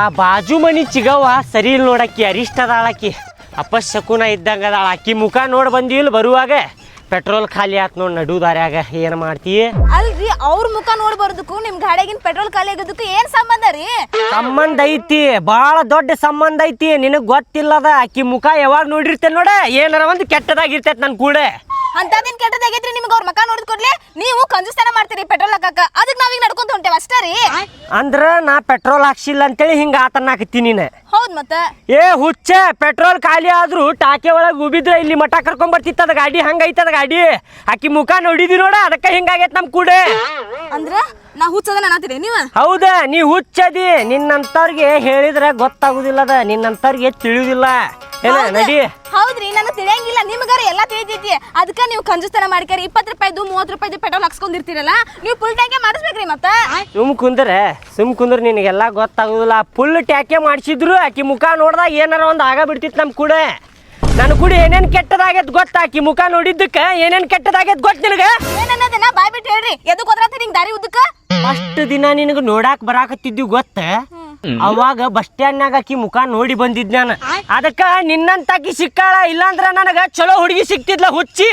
ಆ ಬಾಜು ಮನಿ ಚಿಗವ್ವ ಸರಿ ಇಲ್ಲ ನೋಡಕ್ಕಿ ಅರಿಷ್ಟ ಅಪ್ಪ ಅಪಶಕುನ ಇದ್ದಂಗ ಅದಾಳ. ಆಕಿ ಮುಖ ನೋಡಿ ಬಂದಿಲ್ಲ ಬರುವಾಗ. ಪೆಟ್ರೋಲ್ ಖಾಲಿ ಆತ್ ನೋಡಿ ನಡು ದಾರ್ಯಾಗ. ಏನು ಮಾಡ್ತೀಯ ಅಲ್ರಿ ಅವ್ರ ಮುಖ ನೋಡಿ ಬರೋದಕ್ಕೂ ನಿಮ್ ಗಾಡಿಯಾಗಿನ ಪೆಟ್ರೋಲ್ ಖಾಲಿ ಆಗೋದಕ್ಕೂ ಏನ್ ಸಂಬಂಧ ರೀ? ಸಂಬಂಧ ಐತಿ ಭಾಳ ದೊಡ್ಡ ಸಂಬಂಧ ಐತಿ. ನಿನಗ್ ಗೊತ್ತಿಲ್ಲದ ಆಕಿ ಮುಖ ಯಾವಾಗ ನೋಡಿರ್ತೇನೆ ನೋಡ? ಏನಾರ ಒಂದು ಕೆಟ್ಟದಾಗಿರ್ತೈತೆ ನನ್ನ ಕೂಡ. ಅಂತದಿನ್ ಕೆಟ್ಟದಾಗೈತ್ರಿ ನಿಮ್ಗೆ ಅವ್ರ ಮಕ್ಕ ನೋಡಿದ ಕೊಡ್ಲಿ? ನೀವು ಕಂಜುಸ್ತಾನ ಮಾಡ್ತೀರಿ ಪೆಟ್ರೋಲ್ ಹಾಕಕ್ಕ. ಅದಕ್ಕೆ ನಾವೀಗ ನಡ್ಕೊಂತ ಹೊಂಟೇವ ಅಷ್ಟೇ ರೀ? ಅಂದ್ರ ನಾ ಪೆಟ್ರೋಲ್ ಹಾಕ್ಸಿಲ್ಲ ಅಂತೇಳಿ ಹಿಂಗ ಆತನ್ನಾಕತ್ತಿ ನೀನು. ಹೌದ್ ಮತ್ತ? ಏ ಹುಚ್ಚ ಪೆಟ್ರೋಲ್ ಖಾಲಿ ಆದ್ರೂ ಟಾಕೆ ಒಳಗೆ ಉಬಿದ್ರೆ ಇಲ್ಲಿ ಮಠ ಕರ್ಕೊಂಡ್ ಬರ್ತಿತ್ತದ ಗಾಡಿ ಹಂಗೈತದ ಗಾಡಿ. ಆಕಿ ಮುಖ ನೋಡಿದಿ ನೋಡ ಅದಕ್ಕೆ ಹಿಂಗಾಗೈತ್ ನಮ್ ಕೂಡ. ಅಂದ್ರ? ನಾ ಹುಚ್ಚದ ಅನ್ನತ್ತೀರಿ ನೀವ? ಹೌದ ನೀ ಹುಚ್ಚದಿ. ನಿನ್ನಂತವ್ರಿಗೆ ಹೇಳಿದ್ರೆ ಗೊತ್ತಾಗುದಿಲ್ಲದ ನಿನ್ನಂತವ್ರಿಗೆ ತಿಳಿಯುದಿಲ್ಲ. ಏನ ನಡಿ. ಹೌದ್ರಿ ನನಗೆ ತಿಳಿಯಂಗಿಲ್ಲ. ನಿಮ್ಗಾರ ಎಲ್ಲಾ ತಿಳಿತೈತಿ ಅದಕ್ಕೆ ನೀವು ಕಂಜುಸ್ತಾನ ಮಾಡ್ಕರಿ ಇಪ್ಪತ್ತು ರೂಪಾಯಿದು ಮೂವತ್ತು ರೂಪಾಯಿದು ಪೆಟ್ರೋಲ್ ಹಾಕ್ಸ್ಕೊಂಡಿರ್ತೀರಲ್ಲ ನೀವು ಫುಲ್ ಟ್ಯಾಂಕೆ ಮಾಡಿಸ್ಬೇಕ್ರಿ ಮತ್ತ? ಸುಮ್ ಕುಂದ್ರೆ ಸುಮ್ ಕುಂದ್ರೆ ನಿನಗೆಲ್ಲ ಗೊತ್ತಾಗುದಿಲ್ಲ. ಫುಲ್ ಟ್ಯಾಕೆ ಮಾಡಿಸಿದ್ರು ಆಕಿ ಮುಖ ನೋಡ್ದಾಗ ಏನಾರ ಒಂದು ಆಗ ಬಿಡ್ತಿತ್ತು ನಮ್ ಕೂಡ. ನನ್ನ ಕೂಡ ಏನೇನ್ ಕೆಟ್ಟದಾಗೈತ್ ಗೊತ್ತಾ? ಆಕಿ ಮುಖ ನೋಡಿದ್ದಕ್ಕ ಏನೇನ್ ಕೆಟ್ಟದಾಗೈತ್ ಗೊತ್ತ ನಿನಗೆ? ಏನನ್ನೋದನ್ನ ಬಾಯ್ ಬಿಟ್ಟು ಹೇಳ್ರಿ. ಎದಕ್ಕೆ ಹೋದ್ರಾತಿ ನಿಂಗೆ ದಾರಿ ಉದ್ದಕ್ಕ? ಅಷ್ಟು ದಿನ ನಿನಗೆ ನೋಡಾಕ್ ಬರಾಕತ್ತಿದ್ವಿ ಗೊತ್ತ? ಅವಾಗ ಬಸ್ ಸ್ಟ್ಯಾಂಡ್ನಾಗ ಆಕಿ ಮುಖ ನೋಡಿ ಬಂದಿದ್ ನಾನು. ಅದಕ್ಕ ನಿನ್ನಂತಾಕಿ ಸಿಕ್ಕಾಳ ಇಲ್ಲಾಂದ್ರ ನನಗ ಚಲೋ ಹುಡುಗಿ ಸಿಕ್ತಿದ್ಲ ಹುಚ್ಚಿ.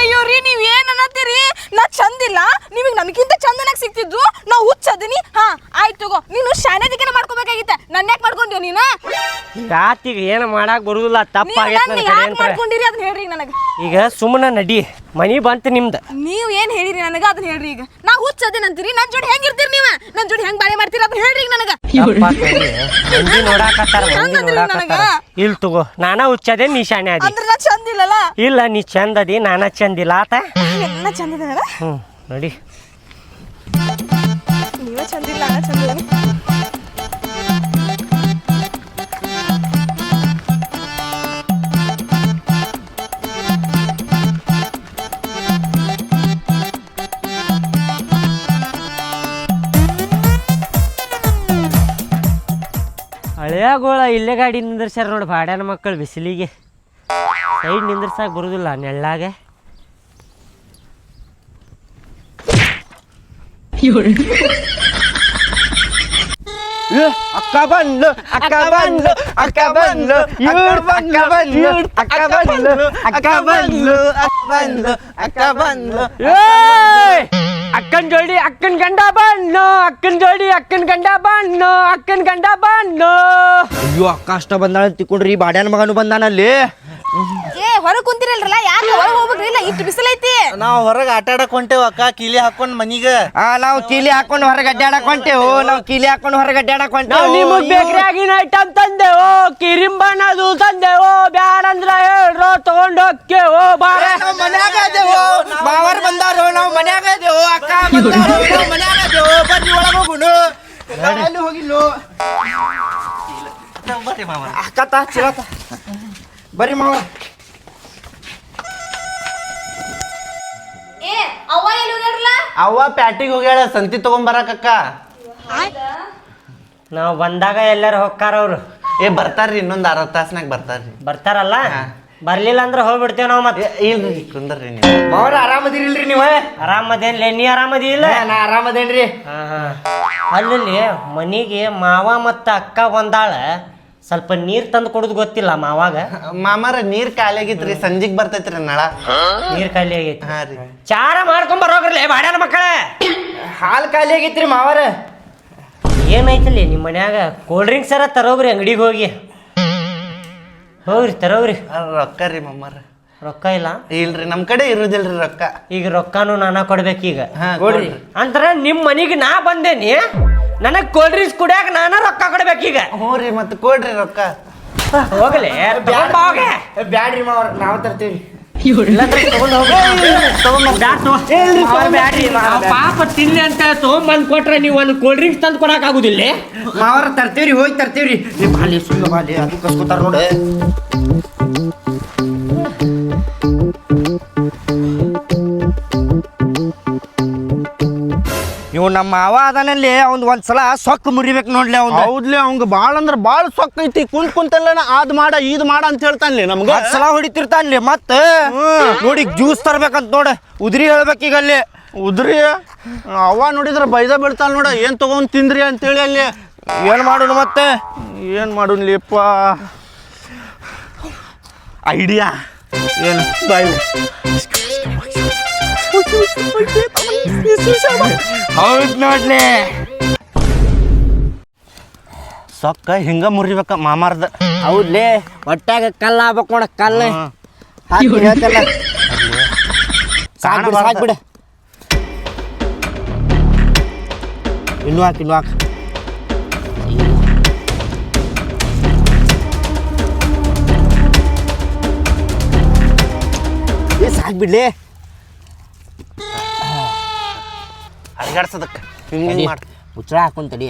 ಅಯ್ಯೋ ರೀ ನೀವ್ ಏನ್ ಅನ್ನತ್ತೀರಿ? ನಾ ಚಂದಿಲ್ಲ ನಿಮಗೆ ಚಂದ ಚಂದನಾಗ ಸಿಕ್ತಿದ್ರು ನಾ ಹುಚ್ಚದಿನಿ ಹಾ ಆಯ್ತು ತಗೋ. ನೀನು ಶಾನೆದಿಕೆನ ಮಾಡ್ಕೋಬೇಕಾಗಿತ್ತ? ನನ್ನ ಯಾಕೆ ಮಾಡ್ಕೊಂಡ್ಯೋ ನೀನ? ರಾತಿಗೆ ಏನು ಮಾಡಾಕ್ ಬರುದಿಲ್ಲ ತಪ್ಪಾಗೈತ್ ಮಾಡ್ಕೊಂಡಿರಿ ಅದನ್ನ ಹೇಳ್ರಿ ನನಗೆ. ಈಗ ಸುಮ್ಮನೆ ನಡಿ. ಮನಿ ಬಂತು ನಿಮ್ದು. ನೀವು ಏನ್ ಹೇಳಿರಿ ನನಗೆ? ಅದನ್ನ ಹೇಳ್ರಿ ಈಗ. ನಾ ಹುಚ್ಚದೆ ಅಂತೀರಿ ನನ್ನ ಜೋಡಿ ಹೆಂಗಿರ್ತೀರಿ ನೀವ? ನನ್ನ ಜೋಡಿ ಹೆಂಗ್ ಬಾಳೆ ಮಾಡ್ತೀರಿ? ಅದನ್ನ ಹೇಳ್ರಿ ಈಗ ನನಗೆ. ಮಂದಿ ನೋಡಾಕತ್ತಾರ ಮಂದಿ ಹಂಗಂದ್ರಿ ನೋಡಾಕತ್ತಾರ. ನನಗ? ಇಲ್ ತಗೋ ನಾನ ಹುಚ್ಚದೆ ನೀ ಶಾಣೆ ಅದಿ. ಅಂದ್ರೆ ನಾ ಚಂದಿಲ್ಲಲ್ಲ ಇಲ್ಲ ನೀ ಚಂದದಿ ನಾನ ಚಂದಿಲ್ಲ ಆತ. ಎಲ್ಲ ಚಂದಿದ್ದಾನ ಹ್ಮ್ ನಡಿ. ನೀವ ಚಂದಿಲ್ಲ ನಾ ಚಂದಿದ್ದಾನೆ ಹಳೆಯಾಗೋಳ ಇಲ್ಲೇ ಗಾಡಿ ನಿಂದ್ರಸ್ಯಾರ ನೋಡಿ ಬಾಡ್ಯಾನ ಮಕ್ಕಳು ಬಿಸಿಲಿಗೆ. ಸೈಡ್ ನಿಂದ್ರಸಾಕ ಬರುದಿಲ್ಲ ನೆಳ್ಳಾಗ. ಅಕ್ಕ ಬಂದ್ಲು ಅಕ್ಕ ಬಂದ್ಲು ಅಕ್ಕ ಬಂದ್ಲು ಇವ್ರು ಅಕ್ಕ ಬಂದ್ಲು ಅಕ್ಕ ಬಂದ್ಲು ಅಕ್ಕ ಬಂದ್ಲು ಅಕ್ಕ ಬಂದ್ಲು ಅಕ್ಕ ಬಂದ್ಲು! ಅಕ್ಕನ್ ಜೋಡಿ ಅಕ್ಕನ್ ಗಂಡ ಬಣ್ಣ, ಅಕ್ಕನ್ ಜೋಡಿ ಅಕ್ಕನ್ ಗಂಡ ಬಣ್ಣ, ಅಕ್ಕನ್ ಗಂಡ ಬಣ್ಣ. ಅಯ್ಯೋ, ಅಕ್ಕ ಅಷ್ಟ ಬಂದಾಳ ತಿಕ್ಕೊಂಡ್ರಿ ಬಾಡ್ಯಾನ ಮಗನು ಬಂದಾನಲ್ಲಿ. ಏ ಹೊರಗೆ ಕುಂತಿರಲ್ರಲ್ಲ? ಯಾರು ಹೊರಗೆ ಹೋಗ್ಬೇಕ್ರಿ? ಇಲ್ಲ ಇಷ್ಟು ಐತಿ. ನಾವು ಹೊರಗೆ ಆಟ ಆಡಕ್ ಹೊಂಟೇವ್ ಅಕ್ಕ ಕೀಲಿ ಹಾಕೊಂಡ್ ಮನಿಗೆ. ಆ ನಾವು ಕೀಲಿ ಹಾಕೊಂಡು ಹೊರಗೆ ಅಡ್ಡಾಡಕ್ ಹೊಂಟೇವು. ನಾವು ಕೀಲಿ ಹಾಕೊಂಡು ಹೊರಗೆ ಅಡ್ಡಾಡಕ್ ಹೊಂಟೇವು. ನಿಮಗ್ ಬೇಕ್ರಿಯಾಗಿನ ಐಟಮ್ ತಂದೆವು ಕಿರಿಂಬಣ್ಣದು ತಂದೆವು ಬ್ಯಾಡ ಅಂದ್ರ ಹೇಳ್ರೋ ತಗೊಂಡ್ ಹೋಗ್ತೇವು ಬಾರ. ನಾವು ಮನ್ಯಾಗ ಅದೇವು ಮಾವರ್ ಬಂದಾರು ನಾವು ಮನ್ಯಾಗ ಅದೇವು ಅಕ್ಕ ಬಂದಾರು ನಾವು ಮನ್ಯಾಗ ಅದೇವು ಬರ್ರಿ ಒಳಗೆ ಹೋಗುನು. ಅಲ್ಲಿ ಹೋಗಿಲ್ಲು? ಅಕ್ಕ ತಾ ಚಿರತ ಬರ್ರಿ ಮಾವ. ಏ ಅವ್ವ ಎಲ್ಲಿ ಹೋಗ್ಯಾರಲ್ಲ? ಅವ್ವ ಪ್ಯಾಟಿಗೆ ಹೋಗ್ಯಾಳ ಸಂತಿ ತಗೊಂಬರಕ್ಕ ಅಕ್ಕ. ನಾವು ಬಂದಾಗ ಎಲ್ಲಾರು ಹೋಗ್ತಾರ ಅವ್ರು. ಏ ಬರ್ತಾರ್ರಿ ಇನ್ನೊಂದು ಅರ್ಧ ತಾಸ್ನಾಗ ಬರ್ತಾರ್ರಿ. ಬರ್ತಾರಲ್ಲ? ಬರ್ಲಿಲ್ಲ ಅಂದ್ರೆ ಹೋಗ್ಬಿಡ್ತೇವೆ ನಾವು ಮತ್ತೆ. ಕುಂದ್ರಿ ಇಲ್ರಿ ಕುಂದರ್ರಿ ನೀವು. ಮಾವರ ಆರಾಮದಿರಿಲ್ರಿ ನೀವು ಆರಾಮದೇನ್ಲೇ ನೀ ಆರಾಮದಿ ಇಲ್ಲ? ನಾ ಆರಾಮದೇನ್ರಿ. ಹಾ ಹಾ. ಅಲ್ಲಿ ಮನಿಗೆ ಮಾವ ಮತ್ತ ಅಕ್ಕ ಬಂದಾಳ ಸ್ವಲ್ಪ ನೀರ್ ತಂದು ಕೊಡುದು ಗೊತ್ತಿಲ್ಲ ಮಾವಾಗ ಮಾಮಾರ ನೀರ್ ಖಾಲಿ ಆಗಿತ್ರಿ ಸಂಜಿಗ್ ಬರ್ತೈತ್ರಿ ನಳ. ನೀರ್ ಖಾಲಿ ಆಗೈತಿ ಹಾ ರೀ. ಚಾರ ಮಾಡ್ಕೊಂಡ್ ಬರೋಗ್ರಲ್ಲ ಬಾಡ್ಯಾನ ಮಕ್ಕಳೇ! ಹಾಲ್ ಖಾಲಿ ಆಗೈತ್ರಿ ಮಾವಾರ. ಏನೈತಲ್ಲಿ ನಿಮ್ಮ ಮನ್ಯಾಗ ಕೋಲ್ಡ್ ಡ್ರಿಂಕ್ಸ್ ಅರ ತರೋಗ್ರಿ ಅಂಗಡಿಗೆ ಹೋಗಿ. ಹೋಗ್ರಿ ತರೋಗ್ರಿ. ಆ, ರೊಕ್ಕ ರೀ ಮಾಮಾರ. ರೊಕ್ಕ ಇಲ್ಲ? ಇಲ್ರಿ ನಮ್ ಕಡೆ ಇರುದಿಲ್ರಿ ರೊಕ್ಕ. ಈಗ ರೊಕ್ಕನು ನಾನ ಕೊಡ್ಬೇಕೀಗ. ಹಾ ಕೊಡ್ರಿ. ಅಂದ್ರ ನಿಮ್ ಮನಿಗೆ ನಾ ಬಂದೇನಿ? ನನಗ್ ಕೋಲ್ಡ್ ಡ್ರಿಂಕ್ಸ್ ಕುಡಿಯಾಕ ನಾನ ರೊಕ್ಕ ಕೊಡ್ಬೇಕೀಗ ಹ್ಞೂ ರೀ ಮತ್ ಕೊಡ್ರಿ ರೊಕ್ಕ. ಹೋಗ್ಲಿ. ತಗೊಂಡ್ ಹೋಗೆ. ಬ್ಯಾಡ್ರಿ ಮಾವರ ನಾವು ತರ್ತೀವಿ ಇಲ್ಲಾಂದ್ರೆ ತಗೊಂಡ್ ಹೋಗು. ಬ್ಯಾಡ್ ತಗೋ. ಅವ್ರ್ ಬ್ಯಾಡ್ರಿ, ನಾವ್ ಪಾಪ ತಿನ್ಲಿ ಅಂತ ತಗೊಂಬಂದ್ ಕೊಟ್ರೆ ನೀವು ಒಂದು ಕೋಲ್ಡ್ ಡ್ರಿಂಕ್ಸ್ ತಂದು ಕೊಡಕ್ ಆಗುದಿಲ್ಲ. ಮಾವರ ತರ್ತೀವ್ರಿ ಹೋಗಿ ತರ್ತೀವ್ರಿ. ನೀವು ಬಾಲಿ ಸುಮ್ಮನೆ ಬಾಲಿ ಅದು ಕಸ್ಕೊತಾರ ನೋಡ. ಇವ್ ನಮ್ಮ ಮಾವ ಅದಾನಲ್ಲಿ ಅವ್ನ್ ಒಂದ್ಸಲ ಸೊಕ್ಕ ಮುರಿಬೇಕು ನೋಡ್ಲಿ ಅವ್ನು ಹೌದ್ಲಿ ಅವಂಗ ಬಾಳ ಅಂದ್ರ ಬಾಳ ಸೊಕ್ಕ ಐತಿ. ಕುಂತ್ ಕುಂತಲ್ಲ ಅದ್ ಮಾಡ ಇದ್ ಮಾಡ ಅಂತ ಹೇಳ್ತಾನ್ಲಿ ನಮ್ಗೆ? ಸಲ ಹೊಡಿತಿರ್ತಾನ್ಲಿ ಮತ್ತ? ನೋಡಿ ಜ್ಯೂಸ್ ತರ್ಬೇಕಂತ ನೋಡ ಉದ್ರಿ ಹೇಳ್ಬೇಕೀಗ ಅಲ್ಲಿ. ಉದ್ರಿ? ಅವ ನೋಡಿದ್ರೆ ಬೈದ ಬೀಳ್ತಾನ ನೋಡ ಏನ್ ತಗೊಂಡ್ ತಿಂದ್ರಿ ಅಂತೇಳಿ ಅಲ್ಲಿ. ಏನ್ ಮಾಡೋಣ ಮತ್ತೆ? ಏನ್ ಮಾಡೋಣ್ಲಿಪ್ಪ ಐಡಿಯಾ? ಏನು? ಬಾಯ್. ಹೌದ್ ನೋಡ್ಲಿ ಸೊಕ್ಕ ಹಿಂಗ ಮುರಿಬೇಕ ಮಾಮಾರ್ದ ಹೌದ್ಲೇ ಹೊಟ್ಯಾಗ ಕಲ್ಲ ಆಗ್ಬೇಕು ನೋಡ ಕಲ್ಲ ಹಾಕಿ ಹೇಳ್ತಲ್ಲ ಸಾಕ್ಬಿಡು ಸಾಕ್ಬಿಡು ಇನ್ನು ಹಾಕಿ ಇನ್ನು ಹಾಕಿ ಏ ಸಾಕ್ಬಿಡ್ಲಿ ಅಡ್ಗಾಡ್ಸದಕ್ಕೆ ಹಿಂಗೆ ಮಾಡಿ ಮುಚ್ಚಳ ಹಾಕೊಂಡ್ ತಡಿ.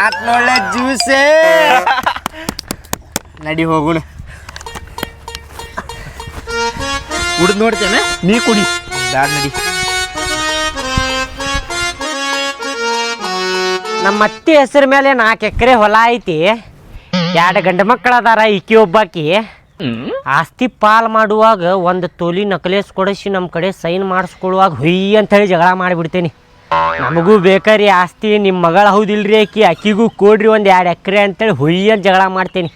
ಆತ್ ನೋಡ್ಲೆ ಜ್ಯೂಸೇ. ನಡಿ ಹೋಗುಣ. ಕುಡಿದು ನೋಡ್ತೇನೆ ನೀ ಕುಡಿ. ಬ್ಯಾಡ ನಡಿ. ನಮ್ಮ ಅತ್ತಿ ಹೆಸರು ಮೇಲೆ ನಾಲ್ಕು ಎಕರೆ ಹೊಲ ಐತಿ. ಎರಡು ಗಂಡು ಮಕ್ಕಳು ಅದಾರ ಈಕಿ ಒಬ್ಬಾಕಿ. ಆಸ್ತಿ ಪಾಲ್ ಮಾಡುವಾಗ ಒಂದು ತೊಲಿ ನಕಲೇಸ್ ಕೊಡಿಸಿ ನಮ್ಮ ಕಡೆ ಸೈನ್ ಮಾಡಿಸ್ಕೊಳ್ಳುವಾಗ ಹುಯ್ ಅಂತ ಹೇಳಿ ಜಗಳ ಮಾಡಿಬಿಡ್ತೇನೆ. ನಮಗೂ ಬೇಕಾರಿ ಆಸ್ತಿ ನಿಮ್ಮ ಮಗಳ ಹೌದಿಲ್ರಿ ಆಕಿ ಅಕ್ಕಿಗೂ ಕೊಡ್ರಿ ಒಂದು ಎರಡು ಎಕರೆ ಅಂತೇಳಿ ಹುಯ್ ಅಂತ ಜಗಳ ಮಾಡ್ತೇನೆ.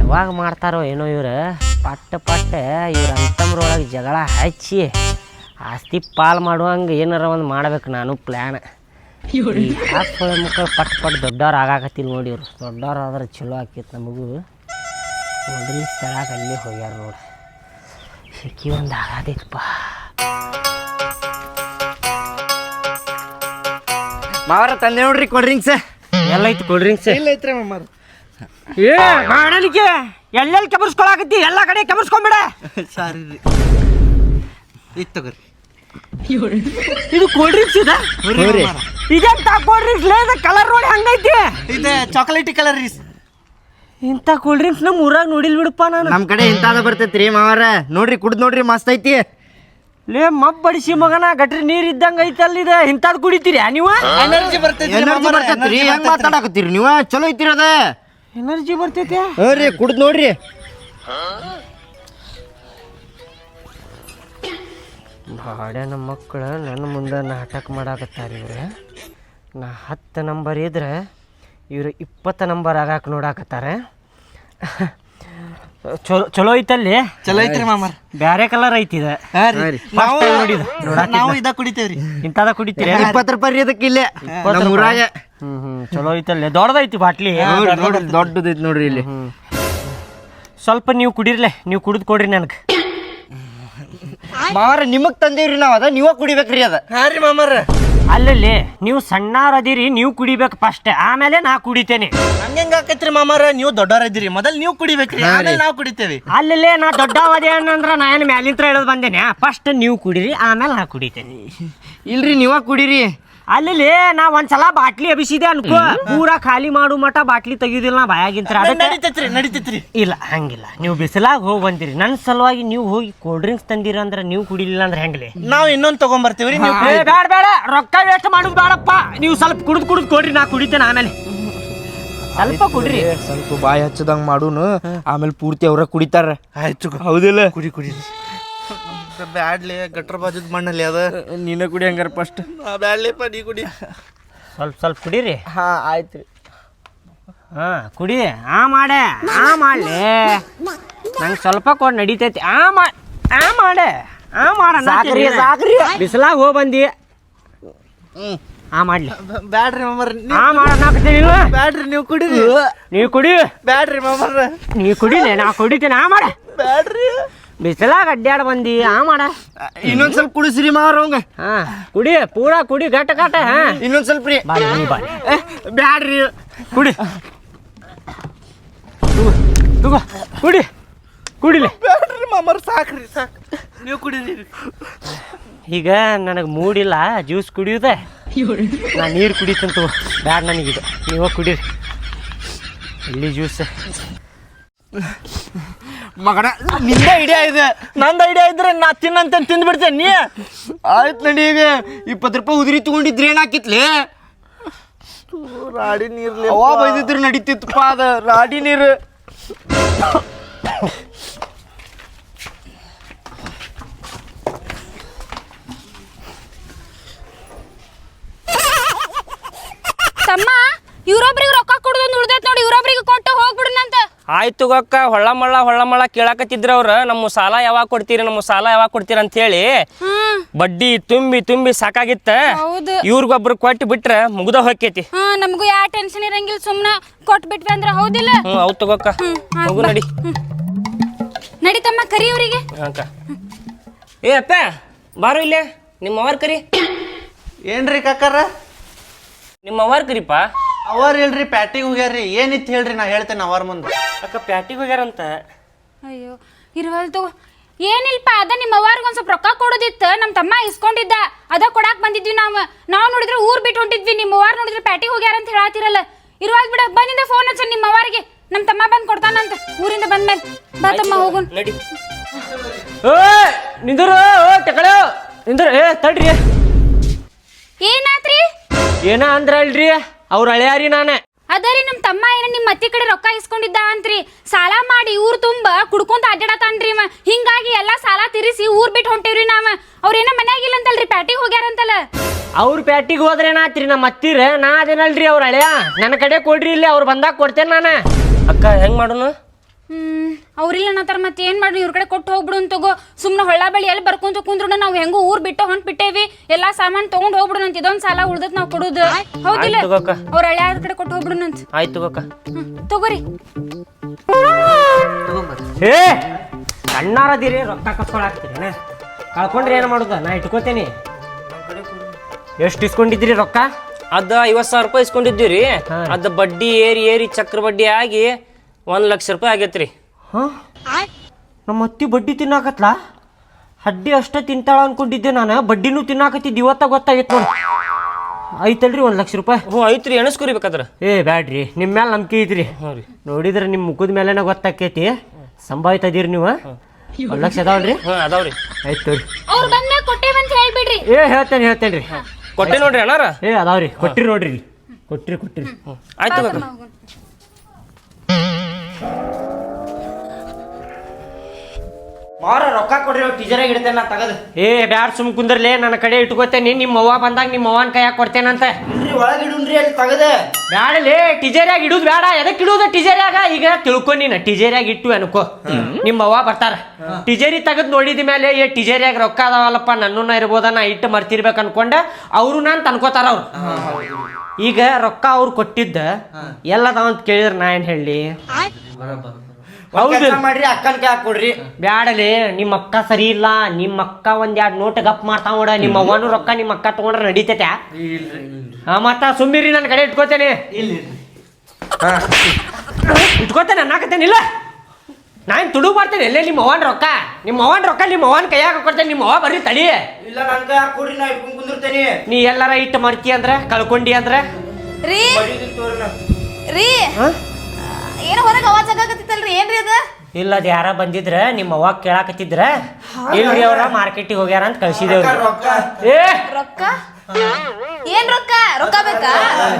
ಯಾವಾಗ ಮಾಡ್ತಾರೋ ಏನೋ ಇವ್ರು ಪಟ್ಟ ಪಟ್ಟ ಇವ್ರ ಅಂತಮ್ರೊಳಗೆ ಜಗಳ ಹಚ್ಚಿ ಆಸ್ತಿ ಪಾಲ್ ಮಾಡುವಂಗೆ ಏನಾರ ಒಂದು ಮಾಡ್ಬೇಕು ನಾನು ಪ್ಲ್ಯಾನ್ ಮಕ್ಕಳು ಪಟ್ ಪಟ್ ದೊಡ್ಡವ್ರು ಆಗಾಕತ್ತಿಲ್ಲ ನೋಡಿ ಇವ್ರು. ದೊಡ್ಡವ್ರು ಆದ್ರೆ ಚಲೋ ಆಕೈತೆ ನಮಗೂ. ಮೊದಲ ಸ್ಥಳಕ್ಕೆ ಅಲ್ಲಿ ಹೋಗ್ಯಾರ ನೋಡಿ. ಸಿಕ್ಕಿ ಒಂದು ಆಗದೈತಪ್ಪ ಮಾವರ ತಂದೆ ನೋಡ್ರಿ ಕೋಲ್ಡ್ ಡ್ರಿಂಕ್ಸ್ ಎಲ್ಲೈತಿ ಐತಿ ಡ್ರಿಂಕ್ಸ್ ಇಲ್ಲ ಐತ್ರಿ ಮಾಮಾರ. ಏ ಮಾಡಲಿಕ್ಕೆ ಎಲ್ಲೆಲ್ಲಿ ಕೆಬರ್ಸ್ಕೊಳಕತ್ತಿ? ಎಲ್ಲ ಕಡೆ ಕೆಬರ್ಸ್ಕೊಂಬಿಡ. ಸಾರಿ ರೀ. ಇದು ತಗೋರಿ. ಇದು ಕೂಲ್ ಡ್ರಿಂಕ್ಸ್ ಇದೆ? ಇದೇನ್ ತಾ ಕೋಲ್ಡ್ ಡ್ರಿಂಕ್ಸ್ ಕಲರ್ ನೋಡಿ ಹಂಗೈತಿ. ಇದೆ ಚಾಕ್ಲೇಟಿ ಕಲರ್ ರೀ. ಇಂಥ ಕೂಲ್ ಡ್ರಿಂಕ್ಸ್ ನಮ್ಮ ಊರಾಗ ನೋಡಿಲ್ ಬಿಡಪ್ಪ ನಾನು. ನಮ್ಮ ಕಡೆ ಇಂಥದ ಬರ್ತೈತಿ ರೀ ಮಾವರ. ನೋಡ್ರಿ ಕುಡ್ದು ನೋಡ್ರಿ ಮಸ್ತ್ ಐತಿ. ಲೇ ಮಬ್ ಬಡಿಸಿ ಮಗನ ಗಟ್ರಿ ನೀರ್ ಇದ್ದಂಗ ಐತಲ್ಲ ಇದು. ಇಂಥದ್ ಕುಡಿತೀರಿ ನೀವು? ಎನರ್ಜಿ ಬರ್ತೈತಿ ಎನರ್ಜಿ ಬರ್ತೈತ್ರಿ ಹೆಂಗ್ ಮಾತಾಡಕತ್ತೀರಿ ನೀವು? ಚಲೋ ಐತಿರಿ ಅದ. ಎನರ್ಜಿ ಬರ್ತೈತಿ? ಹ್ಞೂ ರೀ ಕುಡ್ದ್ ನೋಡ್ರಿ. ಬಾಡ ನಮ್ಮ ಮಕ್ಕಳು ನನ್ನ ಮುಂದೆ ನಾಟಕ ಮಾಡಾಕತ್ತಾರೆ ಇವ್ರೆ. ನಾ ಹತ್ತು ನಂಬರ್ ಇದ್ರೆ ಇವರು ಇಪ್ಪತ್ತು ನಂಬರ್ ಆಗಾಕ ನೋಡಾಕತ್ತಾರ. ಚಲೋ ಚಲೋ ಐತಲ್ಲಿ? ಚಲೋ ಐತ್ರಿ ಮಾಮರ್. ಬ್ಯಾರೆ ಕಲರ್ ಐತಿ ಇದ ನಾವು ನೋಡಿದ ನಾವು ಇದ ಕುಡಿತೇವ್ರಿ. ಇಂಥದ ಕುಡಿತೀರಿ? ಇಪ್ಪತ್ತು ರೂಪಾಯಿ ರೀ ಅದಕ್ಕೆ ಇಲ್ಲೇ. ನಮ್ಮ ಊರಾಗ. ಚಲೋ ಐತಲ್ಲಿ. ದೊಡ್ಡದೈತಿ ಬಾಟ್ಲಿ. ದೊಡ್ಡದೈತಿ. ನೋಡ್ರಿ ಇಲ್ಲಿ. ಸ್ವಲ್ಪ ನೀವು ಕುಡಿರ್ಲೆ. ನೀವು ಕುಡಿದು ಕೊಡ್ರಿ ನನಗೆ. ಮಾವರ ನಿಮಗ್ ತಂದೇವ್ರಿ ನಾವು ಅದ ನೀವ ಕುಡಿಬೇಕ್ರಿ ಅದ. ಹಾ ರೀ ಮಾಮಾರ ಅಲ್ಲಲ್ಲಿ ನೀವು ಸಣ್ಣವ್ರು ಅದೀರಿ ನೀವು ಕುಡಿಬೇಕು ಫಸ್ಟ್ ಆಮೇಲೆ ನಾ ಕುಡಿತೇನೆ. ಹಂಗೆ ಆಕೈತ್ರಿ ಮಾಮಾರ? ನೀವು ದೊಡ್ಡವ್ರ ಇದ್ದೀರಿ ಮೊದಲ್ ನೀವು ಕುಡಿಬೇಕ್ರಿ ಆಮೇಲೆ ನಾವು ಕುಡಿತೇವಿ. ಅಲ್ಲಲ್ಲೇ ನಾ ದೊಡ್ಡವದೇ ಅಂದ್ರ ನಾ ಏನು ಮ್ಯಾಲಿಂತ್ರ ಹೇಳೋದು ಬಂದೇನೆ. ಫಸ್ಟ್ ನೀವು ಕುಡಿರಿ ಆಮೇಲೆ ನಾ ಕುಡಿತೇನೆ. ಇಲ್ರಿ ನೀವ ಕುಡೀರಿ. ಅಲ್ಲಿ ನಾ ಒಂದ್ಸಲ ಬಾಟ್ಲಿ ಅಭಿಸಿದೆ ಅನ್ಕೋ. ಪೂರ ಖಾಲಿ ಮಾಡು ಮಟ ಬಾಟ್ಲಿ ತೆಗಿಯೋದಿಲ್ಲ ನಾ ಬಾಯಾಗಿಂತ್ರ ನಡೀತೈತ್ರಿ ನಡೀತೈತ್ರಿ. ಇಲ್ಲ ಹಂಗಿಲ್ಲ. ನೀವು ಬಿಸಿಲಾಗ ಹೋಗಿ ಬಂದಿರಿ. ನನ್ನ ಸಲುವಾಗಿ ನೀವು ಹೋಗಿ ಕೋಲ್ಡ್ ಡ್ರಿಂಕ್ಸ್ ತಂದಿರ ಅಂದ್ರೆ ನೀವು ಕುಡಿಲಿಲ್ಲ ಅಂದ್ರೆ ಹೆಂಗ್ಲಿ? ನಾವು ಇನ್ನೊಂದ್ ತಗೊಂಬರ್ತೀವ್ರಿ ನೀವು ಏ, ಬೇಡ ಬೇಡ ರೊಕ್ಕ ವೇಸ್ಟ್ ಮಾಡೋದು ಬೇಡಪ್ಪ ನೀವು ಸ್ವಲ್ಪ ಕುಡಿದು ಕುಡಿದು ಕೊಡ್ರಿ ನಾ ಕುಡಿತೇನೆ ಆಮೇಲೆ. ಸ್ವಲ್ಪ ಕುಡ್ರಿ. ಸ್ವಲ್ಪ ಬಾಯಿ ಹಚ್ಚದಂಗ್ ಮಾಡುನು. ಆಮೇಲೆ ಪೂರ್ತಿ ಅವ್ರ ಕುಡಿತಾರ. ಆಯ್ತು ಹೌದಿಲ್ಲ? ಕುಡಿ ಕುಡಿ. ಬ್ಯಾಡ್ಲಿ ಗಟ್ರ ಬಾಜುದ್ ಮಣ್ಣಲ್ಲಿ ಅದ. ನೀನ ಕುಡಿ ಹಂಗಾರ ಫಸ್ಟ್ ಬ್ಯಾಡ್ಲಿಪ್ಪ ನೀ ಕುಡಿ. ಸ್ವಲ್ಪ ಸ್ವಲ್ಪ ಕುಡೀರಿ. ಹಾ ಆಯ್ತ್ರಿ. ಹಾ ಕುಡಿ. ಆ ಮಾಡೆ. ಆ ಮಾಡ್ಲಿ. ನಂಗೆ ಸ್ವಲ್ಪ ಕೊಡ್ ನಡೀತೈತಿ. ಆ ಮಾ ಆ ಮಾಡೆ. ಆ ಮಾಡ ಸಾಕ್ರಿ, ಸಾಕ್ರಿ. ಬಿಸಿಲಾಗ ಹೋಗಿ ಬಂದಿ. ಆ ಮಾಡ್ಲಿ. ಬ್ಯಾಡ್ರಿ ಮಮ್ಮರ್ ಆ ಮಾಡ ನಾಕತ್ತೀನಿ ಬ್ಯಾಡ್ರಿ ನೀವು ಕುಡಿ. ನೀವು ಕುಡಿ. ಬ್ಯಾಡ್ರಿ ಮಮ್ಮರ್ ನೀವು ಕುಡಿ ನಾ ಕುಡಿತೀನಿ. ಆ ಮಾಡ. ಬ್ಯಾಡ್ರಿ. ಬಿಸಿಲಾಗ ಅಡ್ಡಾಡ ಬಂದಿ ಆ ಮಾಡ. ಇನ್ನೊಂದ್ ಸ್ವಲ್ಪ ಕುಡಿಸ್ರಿ ಮಾವ್ರ ಅವಂಗ. ಹಾ ಕುಡಿ ಪೂರಾ ಕುಡಿ ಗಟ್ಟ ಗಟ್ಟ ಹಾ. ಇನ್ನೊಂದ್ ಸ್ವಲ್ಪ ರೀ. ಬಾರಿ ನೀ ಬಾರಿ. ಏ, ಬ್ಯಾಡ್ರಿ. ಕುಡಿ. ತಗೋ ತಗೋ ಕುಡಿ. ಕುಡಿಲೆ. ಬ್ಯಾಡ್ರಿ ಮಾಮರ್ ಸಾಕ್ರಿ ಸಾಕ್. ನೀವು ಕುಡಿದಿರಿ. ಈಗ ನನಗೆ ಮೂಡಿಲ್ಲ ಜ್ಯೂಸ್ ಕುಡಿಯುದ. ನಾ ನೀರು ಕುಡಿತಂತ ಬ್ಯಾಡ ನನಗಿದೆ ನೀವು ಕುಡೀರಿ. ಇಲ್ಲಿ ಜ್ಯೂಸ್. ಮಗನ. ನಿಂದ ಐಡಿಯಾ ಇದೆ. ನಂದು ಐಡಿಯಾ ಇದ್ರೆ ನಾ ತಿನ್ನಂತ ತಿಂದ್ಬಿಡ್ತೇನೆ ನೀ? ಆಯ್ತು ನಡಿ ಈಗ ಇಪ್ಪತ್ತು ರೂಪಾಯಿ ಉದುರಿ ತಗೊಂಡಿದ್ರೆ ಏನಾಕಿತ್ಲಿ? ರಾಡಿ ನೀರ್ಲಿ ಅವಾ ಬೈದಿದ್ರು ನಡೀತಿತ್ತಪ್ಪ ಅದ. ರಾಡಿ ನೀರು. ತಮ್ಮ ಇವರೊಬ್ರಿಗೆ ರೊಕ್ಕ ಆಯ್ತು ಗೊಕ್ಕ ಹೊಳ್ಳಮಳ್ಳ ಹೊಳ್ಳ ಮಳ್ಳ ಕೇಳಾಕತ್ತಿದ್ರ ಅವ್ರ ನಮ್ಮ ಸಾಲ ಯಾವಾಗ ಕೊಡ್ತೀರಿ ನಮ್ಮ ಸಾಲ ಯಾವಾಗ ಕೊಡ್ತೀರಿ? ಅಂತ ಹೇಳಿ ಹ್ಮ್. ಬಡ್ಡಿ ತುಂಬಿ ತುಂಬಿ ಸಾಕಾಗಿತ್ತ. ಹೌದು. ಇವ್ರಿಗೊಬ್ರು ಕೊಟ್ಟು ಬಿಟ್ರೆ ಮುಗ್ದ ಹೊಕ್ಕೈತಿ. ಹಾ ನಮಗೂ ಯಾವ ಟೆನ್ಷನ್ ಇರಂಗಿಲ್ಲ ಸುಮ್ನ ಕೊಟ್ ಬಿಟ್ವಿ ಅಂದ್ರೆ ಹೌದಿಲ್ಲ. ಹ್ಞೂ ಅವ್ ತಗೋಕ್ಕ ಹ್ಮ್, ಆತ್ ಹೋಗು ಬಾ. ನಡಿ. ನಡಿತಮ್ಮ ಕರಿ ಅವರಿಗೆ. ಅಕ್ಕ. ಏ ಅಪ್ಪ ಬಾರು ಇಲ್ಲೇ. ನಿಮ್ಮ ಅವರ್ ಕರಿ. ಏನ್ರಿ ಕಾಕಾರ? ನಿಮ್ಮ ಅವರ್ ಕರಿಪ್ಪ ಅವರ್ ಇಲ್ರಿ ಪ್ಯಾಟಿಗೆ ಹೋಗ್ಯಾರ್ರಿ. ಏನಿತ್ತು ಹೇಳ್ರಿ ನಾ ಹೇಳ್ತೇನೆ ಅವರ್ ಮುಂದೆ. ಅಕ್ಕ ಪ್ಯಾಟಿಗೆ ಹೋಗ್ಯಾರಂತ? ಅಯ್ಯೋ ಇರುವಲ್ ತಗೋ. ಏನಿಲ್ಪ ಅದ ನಿಮ್ಮ ಅವ್ವಾರ್ಗ ಒಂದ್ ಸ್ವಲ್ಪ ರೊಕ್ಕ ಕೊಡೋದಿತ್ತು ನಮ್ಮ ತಮ್ಮ ಇಸ್ಕೊಂಡಿದ್ದ ಅದ ಕೊಡಾಕ್ ಬಂದಿದ್ವಿ ನಾವು. ನಾವು ನೋಡಿದ್ರೆ ಊರ್ ಬಿಟ್ಟು ಹೊಂಟಿದ್ವಿ ನಿಮ್ಮ ಅವ್ವಾರ್ ನೋಡಿದ್ರೆ ಪ್ಯಾಟಿಗೆ ಹೋಗ್ಯಾರ ಅಂತ ಹೇಳತ್ತಿರಲ್ಲ ಇರುವಲ್ ಬಿಡ ಬಂದಿಂದ ಫೋನ್ ಹಚ್ಚ ನಿಮ್ಮ ಅವ್ವಾರಿಗೆ. ನಮ್ಮ ತಮ್ಮ ಬಂದ್ ಕೊಡ್ತಾನಂತ ಊರಿಂದ ಬಂದ್ಮೇಲೆ ಬಾ ತಮ್ಮ ಹೋಗುನ್. ನಡಿ. ಓ ನಿಂದರು ಓ ಟಕಳ. ನಿಂದರು ಏ ತಡ್ರಿ. ಏನಾತ್ರಿ? ಏನ ಅಂದ್ರ ಅಲ್ರಿ ಅವ್ರ ಅಳ್ಯಾರಿ ನಾನೇ. ಅದರಿ ನಮ್ಮ ತಮ್ಮ ಏನ ನಿಮ್ಮ ಅತ್ತಿ ಕಡೆ ರೊಕ್ಕ ಇಸ್ಕೊಂಡಿದ್ದ ಅಂತ್ರಿ. ಸಾಲ ಮಾಡಿ ಊರು ತುಂಬ ಕುಡ್ಕೊಂತ ಅಡ್ಡಾಡತಾನ್ರಿ ಇವ. ಹಿಂಗಾಗಿ ಎಲ್ಲಾ ಸಾಲ ತೀರಿಸಿ ಊರ್ ಬಿಟ್ಟು ಹೊಂಟೇವ್ರಿ ನಾವ. ಅವ್ರೇನ ಮನ್ಯಾಗ ಇಲ್ಲ ಅಂತಲ್ರಿ ಪ್ಯಾಟಿಗೆ ಹೋಗ್ಯಾರಂತಲ್ಲ. ಅವ್ರ ಪ್ಯಾಟಿಗೆ ಹೋದ್ರೆ ಏನಾತ್ರಿ ನಮ್ಮ ಅತ್ತಿರ? ನಾ ಅದೇನಲ್ರಿ ಅವ್ರ ಹಳೆಯ? ನನ್ನ ಕಡೆ ಕೊಡ್ರಿ ಇಲ್ಲಿ, ಅವ್ರು ಬಂದಾಗ ಕೊಡ್ತೇನೆ ನಾನು. ಅಕ್ಕ, ಹೆಂಗ್ ಮಾಡೋನು? ಹ್ಮ್ ಅವ್ರಿಲ್ಲ ಅನ್ನತಾರ ಮತ್ತೆ ಏನ್ ಮಾಡ್ರಿ ಇವ್ರ ಕಡೆ ಕೊಟ್ಟು ಹೋಗ್ಬಿಡು ಅಂತ ತಗೋ. ಸುಮ್ನೆ ಹೊಳ್ಳ ಬಳಿ ಎಲ್ಲಿ ಬರ್ಕೊಂತ ಕುಂದ್ರು ನಾವು ಹೆಂಗೋ ಊರ್ ಬಿಟ್ಟು ಹೊಂಟ್ ಬಿಟ್ಟೇವಿ. ಎಲ್ಲಾ ಸಾಮಾನ್ ತಗೊಂಡ್ ಹೋಗ್ಬಿಡು ಅಂತ ಇದೊಂದ್ ಸಾಲ ಉಳ್ದತ್ ನಾವ್ ಕೊಡುದು. ಹೌದಿಲ್ಲ? ಆಯ್ತ್. ಅವ್ರ ಹಳೆ ಕಡೆ ಕೊಟ್ಟು ಹೋಗ್ಬಿಡುನಂತ ಆಯ್ತು ಅಕ್ಕ ಹ್ಮ್ ತಗೋರಿ. ಏ ಸಣ್ಣಾರದಿರಿ ರೊಕ್ಕ ಕಸ್ಕೊಳಾಕ್ತೀರಿ ಕಳ್ಕೊಂಡ್ರೆ ಏನು ಮಾಡುದ? ನಾ ಇಟ್ಕೋತೇನಿ. ಎಷ್ಟು ಇಸ್ಕೊಂಡಿದ್ರಿ ರೊಕ್ಕ? ಅದ ಐವತ್ ಸಾವಿರ ರೂಪಾಯಿ ಇಸ್ಕೊಂಡಿದ್ದೀರಿ ರೀ. ಅದ ಬಡ್ಡಿ ಏರಿ ಏರಿ ಚಕ್ರ ಬಡ್ಡಿ ಆಗಿ ಒಂದು ಲಕ್ಷ ರೂಪಾಯಿ ಆಗೈತ್ರಿ. ಹಾಂ? ನಮ್ಮ ಅತ್ತಿ ಬಡ್ಡಿ ತಿನ್ನಾಕತ್ಲಾ? ಹಡ್ಡಿ ಅಷ್ಟೇ ತಿಂತಾಳ ಅನ್ಕೊಂಡಿದ್ದೆ ನಾನು. ಬಡ್ಡಿನೂ ತಿನ್ನಾಕತ್ತಿದ್ದು ಇವತ್ತ ಗೊತ್ತಾಗೈತೆ ನೋಡಿ. ಐತಲ್ರಿ ಒಂದು ಲಕ್ಷ ರೂಪಾಯಿ? ಹ್ಞೂ ಐತ್ರಿ ಎಣಸ್ಕೊರಿ ಬೇಕಾದ್ರೆ ಏ ಬ್ಯಾಡ್ರಿ. ನಿಮ್ಮ ಮೇಲೆ ನಂಬಿಕೆ ಐತ್ರಿ. ನೋಡಿದ್ರೆ ನಿಮ್ಮ ಮುಖದ ಮೇಲೆನ ಗೊತ್ತಾಕೈತಿ. ಸಂಭಾವಿತ ಅದೀರಿ ನೀವು. ಒಂದು ಲಕ್ಷ ಅದಾವಲ್ರಿ? ಹಾಂ ಅದಾವ್ರಿ. ಆಯ್ತು ತೋರಿ. ಅವ್ರು ಬಂದ್ಮೇಲೆ ಕೊಟ್ಟೇವಂತ ಹೇಳ್ಬಿಡ್ರಿ. ಏ ಹೇಳ್ತೇನೆ ಹೇಳ್ತೇನೆ ರೀ. ಕೊಟ್ಟೆ ನೋಡ್ರಿ ಅಣ್ಣಾರ? ಏ ಅದಾವ್ರಿ. ಕೊಟ್ಟಿರಿ ನೋಡ್ರಿ. ಕೊಟ್ಟಿರಿ ಕೊಟ್ಟಿರಿ. ಆಯ್ತು ಬಾ ತಮ್ಮ ಮಾರ ರೊಕ್ಕ ಕೊಡ್ರಿ ಟೀಚರಾಗಿ ಇಡ್ತೇನೆ ನಾ ತಗದು. ಏ ಬ್ಯಾಡ ಸುಮ್ ಕುಂದ್ರಲೇ ನನ್ನ ಕಡೆ ಇಟ್ಕೋತೇನೆ ನಿಮ್ಮ ಅವ್ವ ಬಂದಾಗ ನಿಮ್ಮ ಅವ್ವನ ಕೈಯಾಗ ಕೊಡ್ತೇನಂತ. ಇಲ್ರಿ ಒಳಗಿಡುನ್ರಿ ಅಲ್ಲಿ ತಗದ. ಬ್ಯಾಡಲೇ ಟೀಚರ್ಯಾಗ ಇಡುದು ಬೇಡ ಎದಕ್ಕೆ ಇಡುದು ಟೀಚರ್ಯಾಗ ಈಗ ತಿಳ್ಕೊ ನೀನು ಟೀಚರ್ಯಾಗ ಇಟ್ಟು ಅನ್ಕೋ. ನಿಮ್ಮ ಅವ್ವ ಬರ್ತಾರ. ಟಿಜೇರಿ ತೆಗೆದು ನೋಡಿದ ಮೇಲೆ ಏ ಟಿಜೇರಿಯಾಗ ರೊಕ್ಕ ಅದಾವಲ್ಲಪ್ಪ ನನ್ನನ್ನ ಇರ್ಬೋದ ನಾ ಇಟ್ಟು ಮರ್ತಿರ್ಬೇಕು ಅನ್ಕೊಂಡ. ಅವರು ನಾನು ತನ್ಕೋತಾರ ಅವ್ರು. ಈಗ ರೊಕ್ಕ ಅವ್ರು ಕೊಟ್ಟಿದ್ದ ಎಲ್ಲದ ಅಂತ ಕೇಳಿದ್ರೆ ನಾ ಏನ್ ಹೇಳಿ ಹೌದು. ಮಾಡ್ರಿ ಅಕ್ಕನ ಕೈ ಕೊಡ್ರಿ ಬ್ಯಾಡಲಿ ನಿಮ್ಮ ಅಕ್ಕ ಸರಿ ಇಲ್ಲ ನಿಮ್ಮ ಅಕ್ಕ ಒಂದ್ ಎರಡ್ ನೋಟ್ ಗಪ್ ಮಾಡ್ತಾ ನೋಡ ನಿಮ್ಮ ಅವ್ವನು ರೊಕ್ಕ ನಿಮ್ಮ ಅಕ್ಕ ತಗೊಂಡ್ರ ನಡೀತೈತೆ. ಹಾ ಮತ್ತ ಸುಮ್ಮಿರಿ ನನ್ನ ಕಡೆ ಇಟ್ಕೋತೇನೆ. ಇಟ್ಕೋತೇನೆ ಅನ್ನಕತ್ತೇನಿಲ್ಲ ನಾನು ತುಡು ಮಾಡ್ತೇನೆ ಎಲ್ಲೇ ನಿಮ್ಮ ಅವ್ವನ ರೊಕ್ಕ? ನಿಮ್ಮ ಅವ್ವನ ರೊಕ್ಕ ನಿಮ್ಮ ಅವ್ವನ ಕೈಯಾಗ ಕೊಡ್ತೇನೆ ನಿಮ್ಮ ಅವ್ವ ಬರ್ರಿ ತಡಿ. ಇಲ್ಲ ನನ್ ಕೈ ಕೊಡ್ರಿ ನಾ ಇಟ್ಕೊಂಡ್ ಕುಂದಿರ್ತೇನೆ. ನೀ ಎಲ್ಲಾರ ಇಟ್ಟು ಮರ್ತಿ ಅಂದ್ರೆ ಕಳ್ಕೊಂಡಿ ಅಂದ್ರೆ. ರೀ. ರೀ. ಏನೋ ಹೊರಗೆ ಅವಾಜ್ ಆಗಾಕತ್ತಿತ್ತಲ್ರಿ? ಏನ್ರಿ ಅದ? ಇಲ್ಲ ಅದು ಯಾರ ಬಂದಿದ್ರ ನಿಮ್ಮ ಅವ್ವ ಕೇಳಾಕತ್ತಿದ್ರ. ಇಲ್ರಿ ಅವ್ರ ಮಾರ್ಕೆಟಿಗೆ ಹೋಗ್ಯಾರ ಅಂತ ಕಳ್ಸಿದೇವ್ರಿ ಏ! ರೊಕ್ಕ? ಏನ್ ರೊಕ್ಕ? ರೊಕ್ಕ ಬೇಕಾ?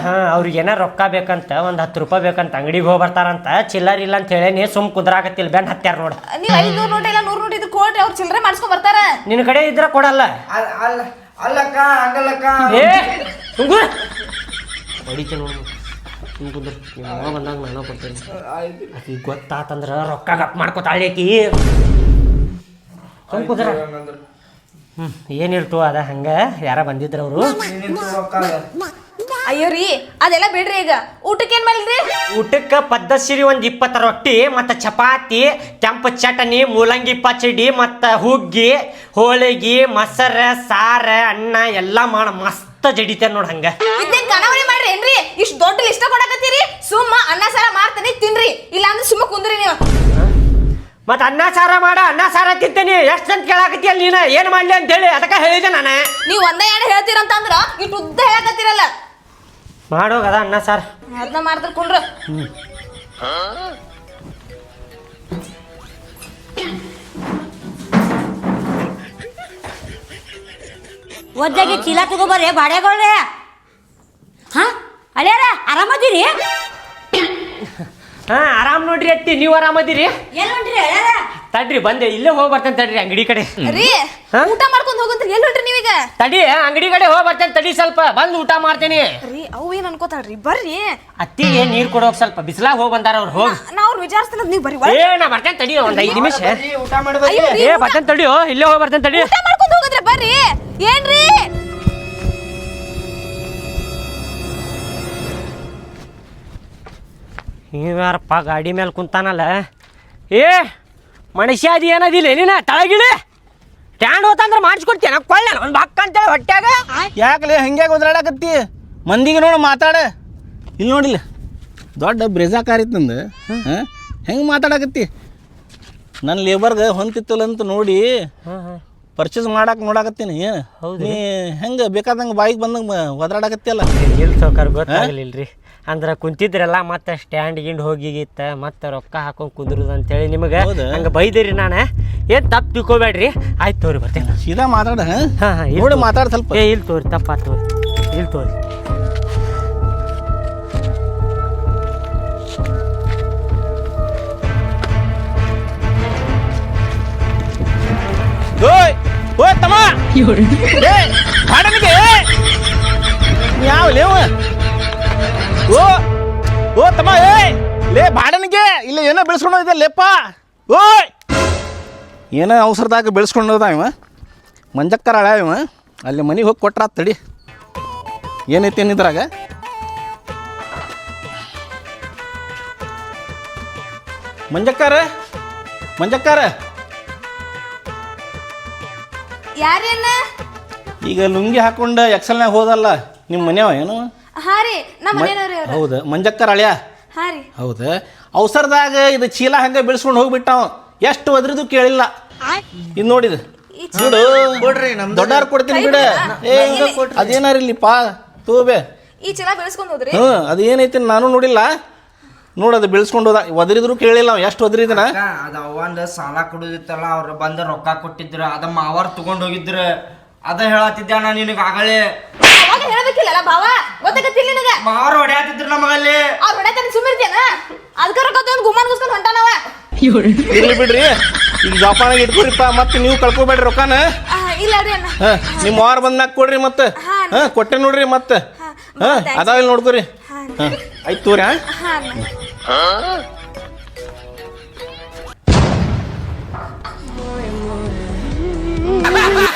ಹಾ ಅವ್ರಿಗೆ ಏನಾರ ರೊಕ್ಕ ಬೇಕಂತ ಒಂದ್ ಹತ್ತು ರೂಪಾಯಿ ಬೇಕಂತ ಅಂಗಡಿಗೆ ಹೋಗಿ ಬರ್ತಾರಂತ ಚಿಲ್ಲರ್ ಇಲ್ಲ ಅಂತ ಹೇಳೇನಿ ಸುಮ್ ಕುದ್ರಾಕತ್ತಿಲ್ಲ ಬೆನ್ ಹತ್ಯಾರ ನೋಡ. ನೀವ್ ಐದ್ನೂರ್ ನೋಟ ಇಲ್ಲ ನೂರ್ ನೋಟ್ ಇದ್ ಕೊಡ್ರಿ ಅವ್ರ ಚಿಲ್ಲರೆ ಮಾಡಿಸ್ಕೊಂಡ್ ಬರ್ತಾರ. ನಿನ್ನ ಕಡೆ ಇದ್ರ ಕೊಡಲ್ಲ. ಅಲ್ಲ ಅಲ್ಲ ಅಲ್ಲಕ್ಕ ಹಂಗಲ್ಲಕ್ಕ. ಏ! ಹೊಡಿತೀನಿ ನೋಡು. ನಿಮ್ಮ ಬಂದಾಗ ನಾನು ಕೊಡ್ತೇನೆ. ಗೊತ್ತಾತಂದ್ರ ರೊಕ್ಕ ಗಪ್ ಮಾಡ್ಕೊತಾಳೆ ಆಕಿ ಸುಮ್ ಕುಂದ್ರ. ಹ್ಮ್ ಏನಿರ್ತು ಅದ ಹಂಗೆ? ಯಾರ ಬಂದಿದ್ರು ಅವರು. ಅಯ್ಯೋ ರೀ ಅದೆಲ್ಲ ಬಿಡ್ರಿ ಈಗ. ಊಟಕ್ಕೆ ಏನ್ ಮಾಡಿದ್ರಿ? ಊಟಕ್ಕೆ ಪದ್ದಸಿರಿ ಒಂದು ಇಪ್ಪತ್ತು ರೊಟ್ಟಿ ಮತ್ತು ಚಪಾತಿ ಕೆಂಪು ಚಟನಿ ಮೂಲಂಗಿ ಪಚಡಿ ಮತ್ತು ಹುಗ್ಗಿ ಹೋಳಿಗೆ ಮೊಸರು ಸಾರ ಅನ್ನ ಎಲ್ಲ ಮಾಡ ಮಸ್ತ್. ಜಡಿತೇನೆ ನೋಡ್ ಹಂಗ. ಇದೇನ್ ಕಣವರಿ ಮಾಡ್ರಿ ಏನ್ರಿ? ಇಷ್ಟ್ ದೊಡ್ಡ ಲಿಸ್ಟ್ ಕೊಡಕತ್ತೀರಿ? ಸುಮ್ಮ ಅನ್ನ ಸಾರ ಮಾಡ್ತೀನಿ ತಿನ್ರಿ. ಇಲ್ಲ ಅಂದ್ರೆ ಸುಮ್ಮ ಕುಂದ್ರಿ ನೀವು. ಮತ್ತು ಅನ್ನ ಸಾರ ಮಾಡ ಅನ್ನ ಸಾರ ತಿಂತೇನಿ. ಎಷ್ಟು ಅಂತ ನೀನ ನೀನು? ಏನು ಅಂತ ಹೇಳಿ ಅದಕ್ಕೆ ಹೇಳಿದೆ ನಾನು. ನೀವ್ ಒಂದೇ ಎರಡು ಹೇಳ್ತೀರಂತಂದ್ರ ಇಟ್ಟು ಉದ್ದ ಹೇಳಕತ್ತೀರಲ್ಲ. ಮಾಡೋಗದ ಅನ್ನ ಸಾರ್. ಅದನ್ನ ಮಾಡ್ತಾರ ಕುಂಡ್ರ ಒದ್ದಾಗಿ ಚೀಲ ತಗೋಬರ್ರಿ ಬಾಡೆಗೊಳ್ರೆ ಹಾ ಅಳ್ಯಾರ ಆರಾಮದಿರಿ? ಹಾ ಆರಾಮ್ ನೋಡ್ರಿ ಅತ್ತಿ ನೀವು ಆರಾಮದಿರಿ? ಏನ್ ಹೊಂಟ್ರಿ ಅಳ್ಯಾರ ತಡ್ರಿ ಬಂದೆ ಇಲ್ಲೇ ಹೋಗಿ ಬರ್ತೇನೆ ತಡ್ರಿ ಅಂಗಡಿ ಕಡೆ. ರೀ ಹಾ? ಊಟ ಮಾಡ್ಕೊಂಡ್ ಹೋಗಂತ್ರಿ ಎಲ್ಲಿ ಹೊಂಟ್ರಿ ನೀವೀಗ? ತಡಿ ಅಂಗಡಿ ಕಡೆ ಹೋಗಿ ಬರ್ತೇನೆ ತಡಿ ಸ್ವಲ್ಪ ಬಂದು ಊಟ ಮಾಡ್ತೇನೆ. ರೀ ಅವು ಏನ್ ಅನ್ಕೋತಾಳ್ರಿ ಬರ್ರಿ. ಅತ್ತಿಗೆ ನೀರ್ ಕೊಡೋಕ್ ಸ್ವಲ್ಪ ಬಿಸಿಲಾಗ ಹೋಗಿ ಬಂದಾರ ಅವ್ರು ಹೋಗಿ. ನಾ ಅವ್ರು ವಿಚಾರಿಸ್ತಿಲ್ಲ ನೀವ್ ಬರ್ರಿ ಏ ನಾ ಬರ್ತೇನೆ ತಡಿ ಒಂದ್ ಐದು ನಿಮಿಷ. ಊಟ ಮಾಡ್ಬೇಕು ಅಯ್ಯೋ, ರೀ, ಏ ಊಟ- ಬರ್ತೇನೆ ತಡಿಯೋ ಇಲ್ಲೇ ಹೋಗಿ ಬರ್ತೇನೆ ತಡಿ. ಊಟ ಮಾಡ್ಕೊಂಡ್ ಹೋಗಂದ್ರೆ ಬರ್ರಿ. ಏನ್ರಿ? ನೀವ್ಯಾರಪ್ಪ ಗಾಡಿ ಮೇಲೆ ಕುಂತಾನಲ್ಲ? ಏ ಮನುಷ್ಯ ಅದು ಏನದಿಲ್ಲ ನೀನ ತಳಗಿಳಿ? ಸ್ಟ್ಯಾಂಡ್ ಹೋತಂದ್ರೆ ಮಾಡಿಸ್ಕೊಡ್ತೇನೆ ಕೊಳ್ಳ ಒಂದು ಬಕ್ಕ ಅಂತೇಳಿ ಹೊಟ್ಟೆಗ ಯಾಕಲೇ ಹಂಗೆ ಒದ್ರಾಡಕತ್ತಿ ಮಂದಿಗೆ ನೋಡು ಮಾತಾಡ. ಇಲ್ಲಿ ನೋಡಿಲ್ಲ ದೊಡ್ಡ ಬ್ರೆಜಾಕಾರ್ ಇತ್ತು ನಂದು ಹಾಂ ಹೆಂಗೆ ಮಾತಾಡಕತ್ತಿ? ನನ್ನ ಲೇಬರ್ಗೆ ಹೊಂತಿತ್ತಲ್ಲ ಅಂತ ನೋಡಿ. ಪರ್ಚೇಸ್ ಮಾಡಕ್ಕೆ ನೋಡಾಕತ್ತೀನಿ. ಏನು ನೀ ಹೆಂಗೆ ಬೇಕಾದಂಗೆ ಬಾಯಿಗೆ ಬಂದಂಗೆ ಒದ್ರಾಡಕತ್ತಿಯಲ್ಲ? ಇಲ್ಲ ಸೌಕರ್ ರೀ ಅಂದ್ರೆ ಕುಂತಿದ್ರಲ್ಲ ಮತ್ತೆ ಸ್ಟ್ಯಾಂಡ್ ಗಿಂಡ್ ಹೋಗಿಗಿತ್ತ ಮತ್ತೆ ರೊಕ್ಕ ಹಾಕೊಂಡು ಕುಂದ್ರುದು ಅಂತೇಳಿ ನಿಮಗೆ ಹೌದು? ಹಂಗೆ ಬೈದಿರಿ ನಾನು. ಏನು ತಪ್ಪು ತಿಳ್ಕೊಬೇಡ್ರಿ. ಆಯ್ತು ತೋರಿ ಬರ್ತೇನೆ. ಸೀದಾ ಮಾತಾಡ ಹಾಂ? ಹಾಂ ಹಾಂ ನೋಡಿ ಮಾತಾಡ ಸ್ವಲ್ಪ. ಏ ಇಲ್ಲಿ ತೋರಿ ತಪ್ಪ ತೋರಿ. ಇಲ್ಲಿ ತೋರಿ. ಬಾಡನಿಗೆ ಯಾವ ಲೇವ ಓ ಓ, ತಮ್ಮ, ಏ, ಲೇ, ಬಾಡನಿಗೆ, ಇಲ್ಲ ಏನೋ ಬೆಳೆಸ್ಕೊಂಡು ಹೋಗಿದ್ದೆ ಲೇಪ್ಪ? ಓಯ್! ಏನೋ ಅವಸರದಾಗ ಬೆಳೆಸ್ಕೊಂಡು ಹೋದ ಇವ. ಮಂಜಕ್ಕರ ಇವ. ಅಲ್ಲಿ ಮನೆಗೆ ಹೋಗಿ ಕೊಟ್ರ ತಡಿ. ಏನೈತಿ ಏನಿದ್ರಾಗ ಮಂಜಕ್ಕಾರ? ಮಂಜಕ್ಕಾರ? ಯಾರೇನ? ಈಗ ಲುಂಗಿ ಹಾಕೊಂಡು ಎಕ್ಸಲ್ನಾಗ ಹೋದಲ್ಲ ನಿಮ್ಮ ಮನೆಯವ ಏನು? ಹಾ ರೀ ನಮ್ಮ ಮನೆಯವ್ರಿ ಅವ್ರು ಹೌದು ಮಂಜಕ್ಕರ ಅಳ್ಯಾ? ಹಾ ರೀ. ಹೌದು. ಅವಸರದಾಗ ಇದು ಚೀಲ ಹಂಗೆ ಬೆಳೆಸ್ಕೊಂಡು ಹೋಗ್ಬಿಟ್ಟಾವ. ಎಷ್ಟು ಒದ್ರಿದು ಕೇಳಿಲ್ಲ. ಇದು ನೋಡಿದ. ಬಿಡು ಕೊಡ್ರಿ ನಮ್ದು ಕೊಡ್ತೀನಿ ಬಿಡ. ಏ ಅದೇನಾರ ಇಲ್ಲಿಪ್ಪ ತೂಬೆ ಈ ಚೀಲ ಬೆಳೆಸ್ಕೊಂಡು ಹೋದ್ರಿ. ಹ್ಞೂ ಅದೇನೈತಿ ಏನೈತಿ ನಾನು ನೋಡಿಲ್ಲ. ನೋಡು ಅದು ಬೆಳೆಸ್ಕೊಂಡು ಹೋದ. ಒದರಿದ್ರು ಕೇಳಿಲ್ಲ ಎಷ್ಟು ಒದರಿದನ? ಅದ ಅವಂದ ಸಾಲ ಕೊಡುದಿತ್ತಲ್ಲ ಅವ್ರ ಬಂದ ರೊಕ್ಕ ಕೊಟ್ಟಿದ್ರ ಅದ ಮಾವಾರ್ ತಗೊಂಡ್ ಹೋಗಿದ್ರ. ಅದ ಹೇಳತ್ತಿದ್ದೆ ಅಣ್ಣ ನಿನಗ ಆಗಲೇ. ಅವಾಗ ಹೇಳ್ಬೇಕಿಲ್ಲಲ್ಲ ಭಾವ ಗೊತ್ತಾಗತ್ತಿಲ್ಲ ನಿನಗ? ಮಾವಾರ್ ಹೊಡ್ಯಾತಿದ್ರ ನಮಗಲ್ಲಿ. ಅವ್ರ ಹೊಡೆ ಸುಮ್ಮಿರ್ತೇನ ಅದಕ್ಕ ರೊಕ್ಕ ತಗೊಂಡ್ ಗುಮಾನ್ ಗುಸ್ಕೊಂಡು ಹೊಂಟಾನವ ಇರ್ಲಿ ಬಿಡ್ರಿ. ಈಗ ಜೋಪಾನಾಗ ಇಟ್ಕೊರಿಪ್ಪ ಮತ್ತೆ ನೀವು ಕಳ್ಕೊಬೇಡ್ರಿ ರೊಕ್ಕನ. ಇಲ್ಲ ರೀ ಅಣ್ಣ. ಹಾ ನಿಮ್ಮ ಮಾವರ್ ಬಂದ್ಮ್ಯಾಗ ಕೊಡ್ರಿ ಮತ್ತೆ. ಹಾ ಕೊಟ್ಟೆ ನೋಡ್ರಿ ಮತ್ತೆ. ಹಾ ಅದಾವಿಲ್ಲ ನೋಡ್ಕೊರಿ. ಹಾಂ ಆಯ್ತು ತೋರಿ ಹಾ. Hả? Huh?